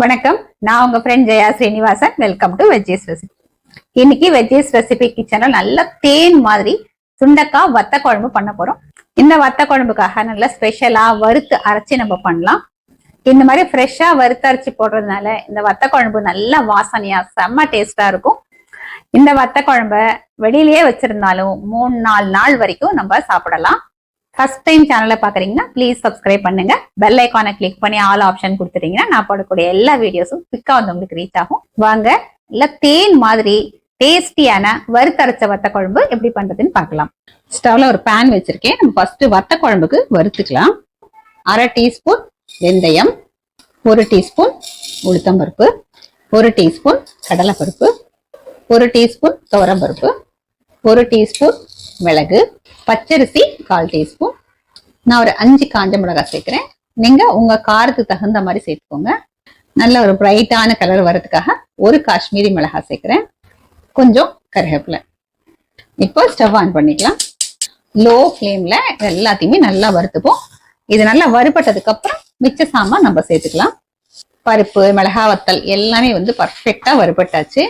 வணக்கம். நான் உங்க friend Jaya Srinivasan. Welcome to veggies recipe இன்னைக்கு வெஜ்ஜீஸ் ரெசிபி கிச்சன்ல நல்ல தேன் மாதிரி சுண்டக்காய் வத்த குழம்பு பண்ண போறோம். இந்த வத்த குழம்புக்காக நல்ல ஸ்பெஷலா வறுத்து அரைச்சி நம்ம பண்ணலாம். இந்த மாதிரி ஃப்ரெஷ்ஷா வறுத்து அரைச்சி போடுறதுனால இந்த வத்த குழம்பு நல்ல வாசனையா செம்ம டேஸ்டா இருக்கும். இந்த வத்த குழம்ப வெளியிலேயே வச்சிருந்தாலும் மூணு நாலு நாள் வரைக்கும் நம்ம சாப்பிடலாம். ஃபர்ஸ்ட் டைம் சேனலை பார்க்குறீங்கன்னா ப்ளீஸ் சப்ஸ்கிரைப் பண்ணுங்க. பெல் ஐக்கானை கிளிக் பண்ணி ஆல் ஆப்ஷன் கொடுத்துட்டீங்கன்னா நான் போடக்கூடிய எல்லா வீடியோஸும் குவிக்காக வந்து உங்களுக்கு ரீச் ஆகும். வாங்க இல்லை தேன் மாதிரி டேஸ்டியான வறுத்தரைச்ச வத்த குழம்பு எப்படி பண்றதுன்னு பார்க்கலாம். ஸ்டவ்ல ஒரு பேன் வச்சிருக்கேன். நம்ம ஃபர்ஸ்ட் வத்த குழம்புக்கு வறுத்துக்கலாம். அரை டீஸ்பூன் வெந்தயம் ஒரு டீஸ்பூன் உளுத்தம்பருப்பு ஒரு டீஸ்பூன் கடலைப்பருப்பு ஒரு டீஸ்பூன் துவரம்பருப்பு ஒரு டீஸ்பூன் மிளகு பச்சரிசி கால் டீஸ்பூன். நான் ஒரு அஞ்சு காஞ்ச மிளகாய் சேர்க்குறேன். நீங்கள் உங்கள் காரத்துக்கு தகுந்த மாதிரி சேர்த்துக்கோங்க. நல்ல ஒரு பிரைட்டான கலர் வரதுக்காக ஒரு காஷ்மீரி மிளகாய் சேர்க்குறேன். கொஞ்சம் கருவேப்பிலை. இப்போ ஸ்டவ் ஆன் பண்ணிக்கலாம். லோ ஃப்ளேமில் எல்லாத்தையுமே நல்லா வறுத்துப்போம். இது நல்லா வறுபட்டதுக்கு அப்புறம் மிச்ச சாமான் நம்ம சேர்த்துக்கலாம். பருப்பு மிளகா வத்தல் எல்லாமே வந்து பர்ஃபெக்டாக வறுபட்டாச்சு.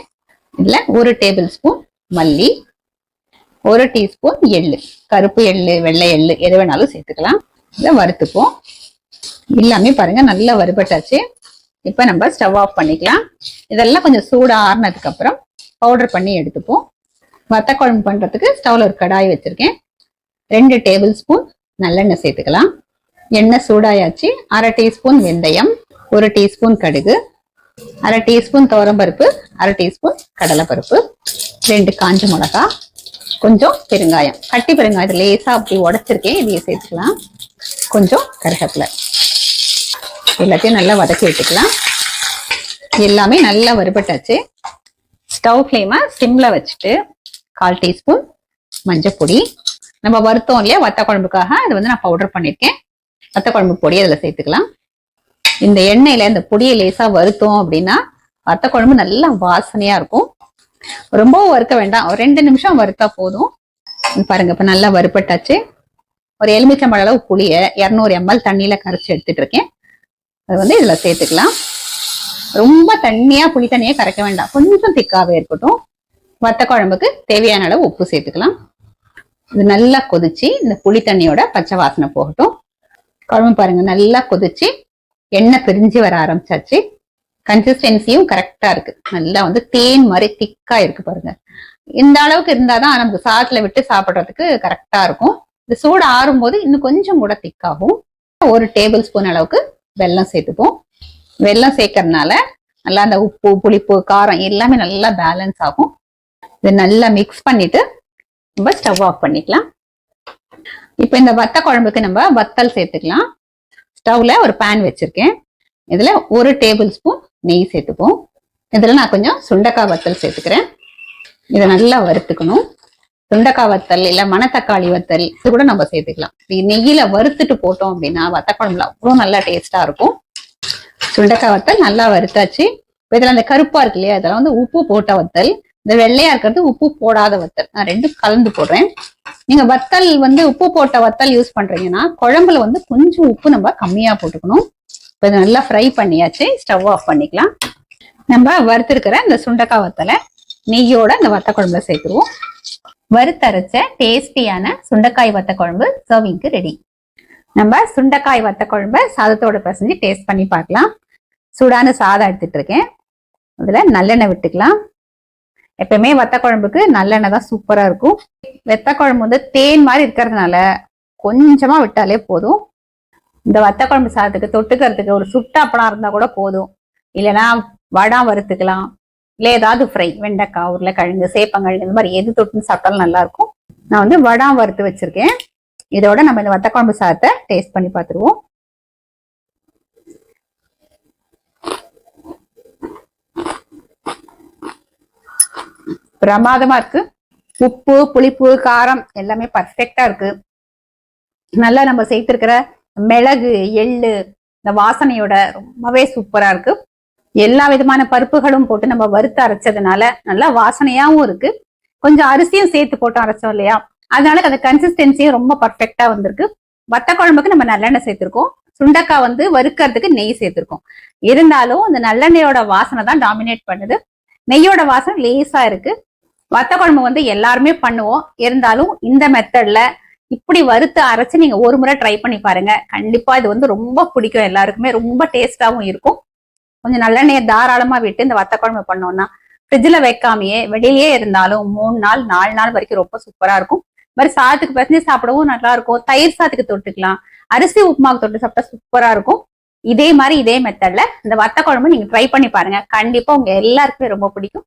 இதில் ஒரு டேபிள் ஸ்பூன் மல்லி ஒரு டீஸ்பூன் எள்ளு கருப்பு எள்ளு வெள்ளை எள்ளு எது வேணாலும் சேர்த்துக்கலாம். இதை வறுத்துப்போம். எல்லாமே பாருங்க நல்லா வறுபட்டாச்சு. இப்போ நம்ம ஸ்டவ் ஆஃப் பண்ணிக்கலாம். இதெல்லாம் கொஞ்சம் சூடாக ஆறினதுக்கு அப்புறம் பவுடர் பண்ணி எடுத்துப்போம். வத்த குழம்பு பண்றதுக்கு ஸ்டவ்ல ஒரு கடாய் வச்சிருக்கேன். ரெண்டு டேபிள் ஸ்பூன் நல்லெண்ணெய் சேர்த்துக்கலாம். எண்ணெய் சூடாயாச்சு. அரை டீஸ்பூன் வெந்தயம் ஒரு டீஸ்பூன் கடுகு அரை டீஸ்பூன் துவரம்பருப்பு அரை டீஸ்பூன் கடலைப்பருப்பு ரெண்டு காஞ்ச மிளகா கொஞ்சம் பெருங்காயம். கட்டி பெருங்காயத்தை லேசா அப்படி உடச்சிருக்கேன். இதையே சேர்த்துக்கலாம். கொஞ்சம் கருவேப்பிலை எல்லாத்தையும் நல்லா வதக்கி விட்டுக்கலாம் எல்லாமே நல்லா வறுபட்டாச்சு. ஸ்டவ் ஃப்ளேமை சிம்ல வச்சுட்டு கால் டீஸ்பூன் மஞ்சப்பொடி நம்ம வறுத்தோம் இல்லையா? வத்த குழம்புக்காக அது வந்து நான் பவுடர் பண்ணியிருக்கேன் வத்த குழம்பு பொடி அதில் சேர்த்துக்கலாம். இந்த எண்ணெயில இந்த பொடியை லேசா வறுத்தோம் அப்படின்னா வத்த குழம்பு நல்லா வாசனையா இருக்கும். ரொம்பவும் வறுக்க வேண்டாம். ஒரு ரெண்டு நிமிஷம் வறுத்தா போதும். பாருங்க இப்ப நல்லா வறுப்பட்டாச்சு ஒரு எலுமிச்சம்பழ அளவு புளிய இரநூறு எம்எல் தண்ணியில கரைச்சி எடுத்துட்டு இருக்கேன். அது வந்து இதுல சேர்த்துக்கலாம். ரொம்ப தண்ணியா புளி தண்ணியா கரைக்க வேண்டாம். கொஞ்சம் திக்காவே இருக்கட்டும். வத்த குழம்புக்கு தேவையான அளவு உப்பு சேர்த்துக்கலாம். இது நல்லா கொதிச்சு இந்த புளி தண்ணியோட பச்சை வாசனை போகட்டும். குழம்பு பாருங்க நல்லா கொதிச்சு எண்ணெய் பிரிஞ்சு வர ஆரம்பிச்சாச்சு. கன்சிஸ்டன்சியும் கரெக்டா இருக்கு. நல்லா வந்து தேன் மாதிரி திக்கா இருக்கு பாருங்க. இந்த அளவுக்கு இருந்தாதான் நமக்கு சாதத்துல விட்டு சாப்பிடுறதுக்கு கரெக்டா இருக்கும். இந்த சூடு ஆறும்போது இன்னும் கொஞ்சம் கூட திக்காகும் ஒரு டேபிள் ஸ்பூன் அளவுக்கு வெல்லம் சேர்த்துப்போம். வெல்லம் சேர்க்கறதுனால நல்லா அந்த உப்பு புளிப்பு காரம் எல்லாமே நல்லா பேலன்ஸ் ஆகும். இதை நல்லா மிக்ஸ் பண்ணிட்டு நம்ம ஸ்டவ் ஆஃப் பண்ணிக்கலாம். இப்போ இந்த வத்த குழம்புக்கு நம்ம வத்தல் சேர்த்துக்கலாம். ஸ்டவ்ல ஒரு பேன் வச்சிருக்கேன். இதுல ஒரு டேபிள் ஸ்பூன் நெய் சேர்த்துப்போம் இதுல நான் கொஞ்சம் சுண்டக்காய் வத்தல் சேர்த்துக்கிறேன். இதை நல்லா வறுத்துக்கணும். சுண்டக்காய் வத்தல் இல்ல மணத்தக்காளி வத்தல் இது கூட நம்ம சேர்த்துக்கலாம். நெய்யில் நெய்யில வறுத்துட்டு போட்டோம் அப்படின்னா வத்த குழம்புல அவ்வளோ நல்லா டேஸ்டா இருக்கும். சுண்டக்காய் வத்தல் நல்லா வறுத்தாச்சு. இதில் இதுல அந்த கருப்பா இருக்கு இல்லையா இதெல்லாம் வந்து உப்பு போட்ட வத்தல். இந்த வெள்ளையா இருக்கிறது உப்பு போடாத வத்தல். நான் ரெண்டும் கலந்து போடுறேன். நீங்க வத்தல் வந்து உப்பு போட்ட வத்தல் யூஸ் பண்றீங்கன்னா குழம்புல வந்து கொஞ்சம் உப்பு நம்ம கம்மியா போட்டுக்கணும். இப்போ நல்லா ஃப்ரை பண்ணியாச்சு ஸ்டவ் ஆஃப் பண்ணிக்கலாம். நம்ம வறுத்திருக்கிற இந்த சுண்டக்காய் வத்தலை நெய்யோட இந்த வத்த குழம்புல சேர்த்துருவோம். வறுத்தரைச்ச டேஸ்டியான சுண்டக்காய் வத்த குழம்பு சர்விங்க்கு ரெடி நம்ம சுண்டைக்காய் வத்த குழம்ப சாதத்தோட பசஞ்சு டேஸ்ட் பண்ணி பார்க்கலாம். சூடான சாதம் எடுத்துட்டு இருக்கேன். அதில் நல்லெண்ணெய் விட்டுக்கலாம். எப்பயுமே வத்த குழம்புக்கு நல்லெண்ணெய் தான் சூப்பராக இருக்கும். வெத்த குழம்பு வந்து தேன் மாதிரி இருக்கிறதுனால கொஞ்சமாக விட்டாலே போதும். இந்த வத்த குழம்பு சாதத்துக்கு தொட்டுக்கிறதுக்கு ஒரு சுட்டாப்படம் இருந்தால் கூட போதும். இல்லைன்னா வடம் வறுத்துக்கலாம். இல்லை ஏதாவது ஃப்ரை வெண்டைக்காய் உருளைக்கிழங்கு சேப்பங்கிழங்கு இந்த மாதிரி எது தொட்டுன்னு சாப்பிட்டாலும் நல்லா இருக்கும். நான் வந்து வடாம் வறுத்து வச்சிருக்கேன். இதோட நம்ம இந்த வத்த குழம்பு சாதத்தை டேஸ்ட் பண்ணி பார்த்துருவோம். பிரமாதமா இருக்கு. உப்பு புளிப்பு காரம் எல்லாமே பர்ஃபெக்டா இருக்கு. நல்லா நம்ம சேர்த்திருக்கிற மிளகு எள்ளு இந்த வாசனையோட ரொம்பவே சூப்பரா இருக்கு. எல்லா விதமான பருப்புகளும் போட்டு நம்ம வறுத்து அரைச்சதுனால நல்லா வாசனையாவும் இருக்கு. கொஞ்சம் அரிசியும் சேர்த்து போட்டு அரைச்சோம் இல்லையா? அதனால அந்த கன்சிஸ்டன்சியும் ரொம்ப பர்ஃபெக்டா வந்திருக்கு. வத்த குழம்புக்கு நம்ம நல்லெண்ணெய் சேர்த்திருக்கோம். சுண்டக்காய் வந்து வறுக்கிறதுக்கு நெய் சேர்த்திருக்கோம். இருந்தாலும் அந்த நல்லெண்ணெயோட வாசனை தான் டாமினேட் பண்ணுது. நெய்யோட வாசனை லேசா இருக்கு. வத்த குழம்பு வந்து எல்லாருமே பண்ணுவோம். இருந்தாலும் இந்த மெத்தட்ல இப்படி வறுத்து அரைச்சு நீங்க ஒரு முறை ட்ரை பண்ணி பாருங்க. கண்டிப்பா இது வந்து ரொம்ப பிடிக்கும் எல்லாருக்குமே. ரொம்ப டேஸ்டாவும் இருக்கும். கொஞ்சம் நல்லெண்ணெயை தாராளமா விட்டு இந்த வத்த குழம்பு பண்ணோம்னா ஃப்ரிட்ஜில் வைக்காமையே வெளியிலேயே இருந்தாலும் மூணு நாள் நாலு நாள் வரைக்கும் ரொம்ப சூப்பரா இருக்கும். மாதிரி சாதத்துக்கு பிரச்சனை சாப்பிடவும் நல்லா இருக்கும். தயிர் சாதத்துக்கு தொட்டுக்கலாம். அரிசி உப்புமாவுக்கு தொட்டு சாப்பிட்டா சூப்பரா இருக்கும். இதே மாதிரி இதே மெத்தட்ல இந்த வத்த குழம்பு நீங்க ட்ரை பண்ணி பாருங்க. கண்டிப்பா உங்க எல்லாருக்குமே ரொம்ப பிடிக்கும்.